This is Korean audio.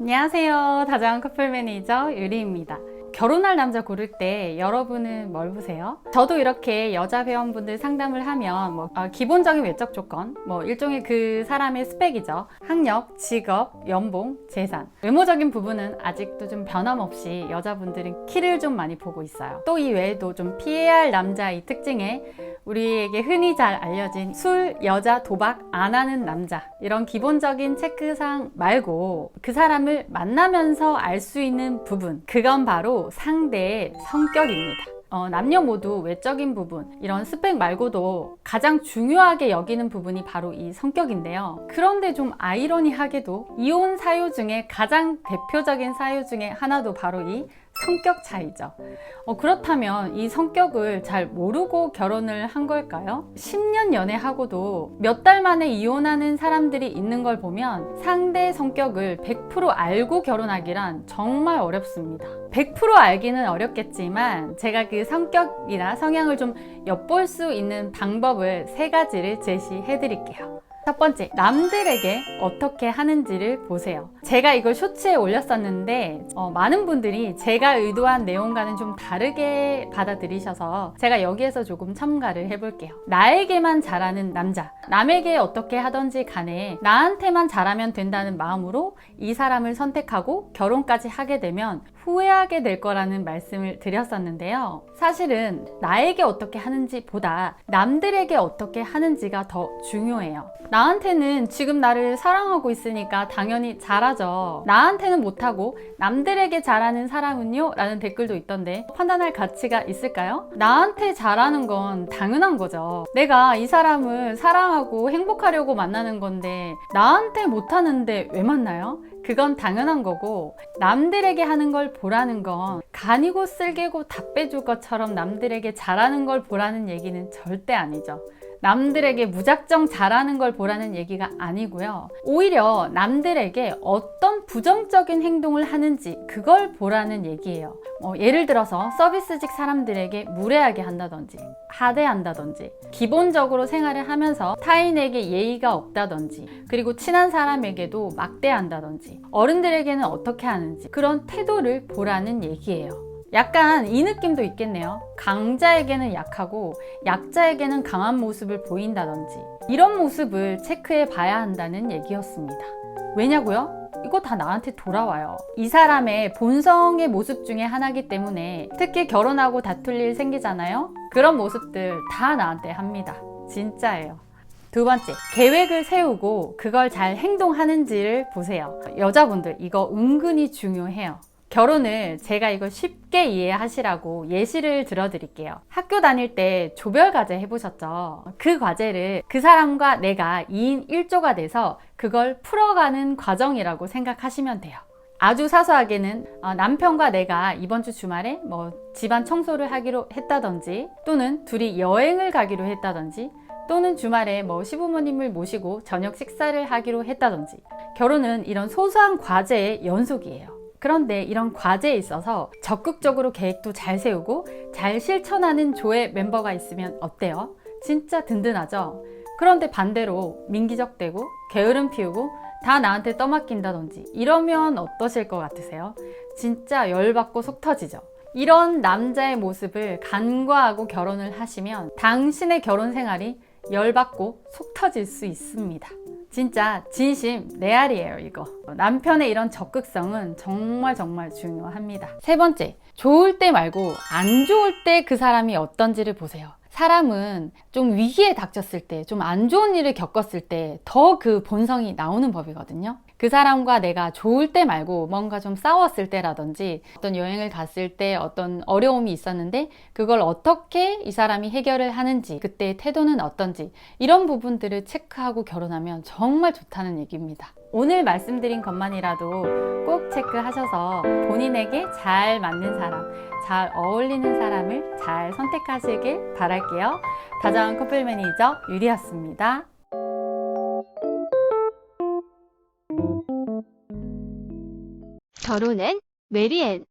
안녕하세요. 다정한 커플 매니저 유리입니다. 결혼할 남자 고를 때 여러분은 뭘 보세요? 저도 이렇게 여자 회원분들 상담을 하면 뭐 어, 기본적인 외적 조건, 뭐 일종의 그 사람의 스펙이죠. 학력, 직업, 연봉, 재산. 외모적인 부분은 아직도 좀 변함없이 여자분들은 키를 좀 많이 보고 있어요. 또 이 외에도 좀 피해야 할 남자의 특징에 우리에게 흔히 잘 알려진 술, 여자, 도박 안 하는 남자 이런 기본적인 체크상 말고 그 사람을 만나면서 알 수 있는 부분 그건 바로 상대의 성격입니다. 어, 남녀 모두 외적인 부분, 이런 스펙 말고도 가장 중요하게 여기는 부분이 바로 이 성격인데요. 그런데 좀 아이러니하게도 이혼 사유 중에 가장 대표적인 사유 중에 하나도 바로 이 성격 차이죠. 어, 그렇다면 이 성격을 잘 모르고 결혼을 한 걸까요? 10년 연애하고도 몇 달 만에 이혼하는 사람들이 있는 걸 보면 상대 성격을 100% 알고 결혼하기란 정말 어렵습니다. 100% 알기는 어렵겠지만 제가 그 성격이나 성향을 좀 엿볼 수 있는 방법을 세 가지를 제시해 드릴게요. 첫 번째, 남들에게 어떻게 하는지를 보세요. 제가 이걸 쇼츠에 올렸었는데, 어, 많은 분들이 제가 의도한 내용과는 좀 다르게 받아들이셔서 제가 여기에서 조금 첨가를 해볼게요. 나에게만 잘하는 남자. 남에게 어떻게 하던지 간에 나한테만 잘하면 된다는 마음으로 이 사람을 선택하고 결혼까지 하게 되면 후회하게 될 거라는 말씀을 드렸었는데요. 사실은 나에게 어떻게 하는지 보다 남들에게 어떻게 하는지가 더 중요해요. 나한테는 지금 나를 사랑하고 있으니까 당연히 잘하죠. 나한테는 못하고 남들에게 잘하는 사람은요? 라는 댓글도 있던데 판단할 가치가 있을까요? 나한테 잘하는 건 당연한 거죠. 내가 이 사람을 사랑하고 행복하려고 만나는 건데 나한테 못하는데 왜 만나요? 그건 당연한 거고 남들에게 하는 걸 보라는 건 간이고 쓸개고 다 빼줄 것처럼 남들에게 잘하는 걸 보라는 얘기는 절대 아니죠. 남들에게 무작정 잘하는 걸 보라는 얘기가 아니고요. 오히려 남들에게 어떤 부정적인 행동을 하는지 그걸 보라는 얘기예요. 뭐 예를 들어서 서비스직 사람들에게 무례하게 한다든지 하대한다든지 기본적으로 생활을 하면서 타인에게 예의가 없다든지 그리고 친한 사람에게도 막대한다든지 어른들에게는 어떻게 하는지 그런 태도를 보라는 얘기예요. 약간 이 느낌도 있겠네요. 강자에게는 약하고 약자에게는 강한 모습을 보인다든지 이런 모습을 체크해 봐야 한다는 얘기였습니다. 왜냐고요? 이거 다 나한테 돌아와요. 이 사람의 본성의 모습 중에 하나이기 때문에 특히 결혼하고 다툴 일 생기잖아요. 그런 모습들 다 나한테 합니다. 진짜예요. 두 번째, 계획을 세우고 그걸 잘 행동하는지를 보세요. 여자분들 이거 은근히 중요해요. 결혼을 제가 이걸 쉽게 이해하시라고 예시를 들어드릴게요. 학교 다닐 때 조별 과제 해보셨죠? 그 과제를 그 사람과 내가 2인 1조가 돼서 그걸 풀어가는 과정이라고 생각하시면 돼요. 아주 사소하게는 어, 남편과 내가 이번 주 주말에 뭐 집안 청소를 하기로 했다든지 또는 둘이 여행을 가기로 했다든지 또는 주말에 뭐 시부모님을 모시고 저녁 식사를 하기로 했다든지 결혼은 이런 소소한 과제의 연속이에요. 그런데 이런 과제에 있어서 적극적으로 계획도 잘 세우고 잘 실천하는 조의 멤버가 있으면 어때요? 진짜 든든하죠? 그런데 반대로 민기적대고 게으름 피우고 다 나한테 떠맡긴다든지 이러면 어떠실 것 같으세요? 진짜 열받고 속 터지죠? 이런 남자의 모습을 간과하고 결혼을 하시면 당신의 결혼 생활이 열받고 속 터질 수 있습니다. 진짜 진심 레알이에요 이거. 남편의 이런 적극성은 정말 정말 중요합니다. 세 번째 좋을 때 말고 안 좋을 때 그 사람이 어떤지를 보세요. 사람은 좀 위기에 닥쳤을 때, 좀 안 좋은 일을 겪었을 때 더 그 본성이 나오는 법이거든요. 그 사람과 내가 좋을 때 말고 뭔가 좀 싸웠을 때라든지 어떤 여행을 갔을 때 어떤 어려움이 있었는데 그걸 어떻게 이 사람이 해결을 하는지 그때의 태도는 어떤지 이런 부분들을 체크하고 결혼하면 정말 좋다는 얘기입니다. 오늘 말씀드린 것만이라도 꼭 체크하셔서 본인에게 잘 맞는 사람, 잘 어울리는 사람을 잘 선택하시길 바랄게요. 다정한 커플 매니저 유리였습니다. 결혼은 메리앤